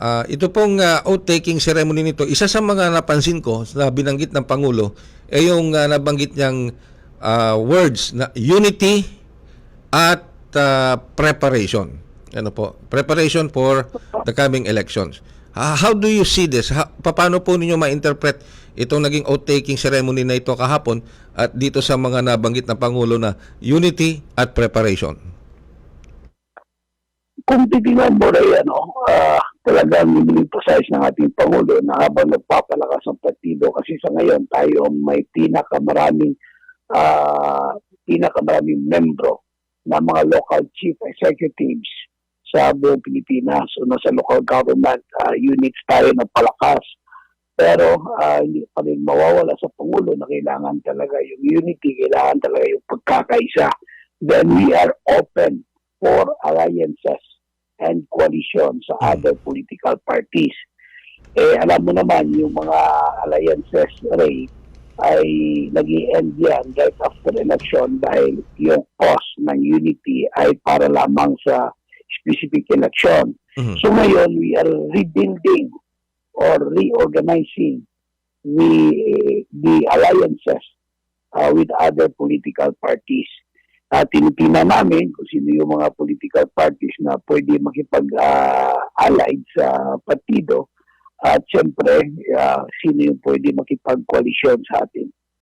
Ah, ito pong ah, oath-taking ceremony nito, isa sa mga napansin ko na binanggit ng Pangulo ay yung ah, nabanggit niyang ah, words na unity at ah, preparation. Ano po? Preparation for the coming elections. Ah, how do you see this? Ha, paano po ninyo ma-interpret itong naging oath-taking ceremony na ito kahapon at dito sa mga nabanggit ng Pangulo na unity at preparation? kung titingnan mo rin, ano, ah, talagang emphasize ng ating Pangulo na habang nagpapalakas ang partido kasi sa ngayon tayo may pinakamaraming ah, pinakamaraming membro na mga local chief executives sa buong Pilipinas. So, sa local government ah, units tayo ng palakas. Pero ah, hindi pa rin mawawala sa Pangulo na kailangan talaga yung unity, kailangan talaga yung pagkakaisa. Then we are open for alliances and coalition sa other political parties. Eh, alam mo naman, yung mga alliances, Ray, ay nag end yan right after election dahil yung cause ng unity ay para lamang sa specific election. Mhm. So ngayon, we are rebuilding or reorganizing the, the alliances uh, with other political parties. At tinitingnan namin kung sino yung mga political parties na pwede makipag-allied sa partido at siyempre uh, sino yung pwede makipag-coalition sa atin.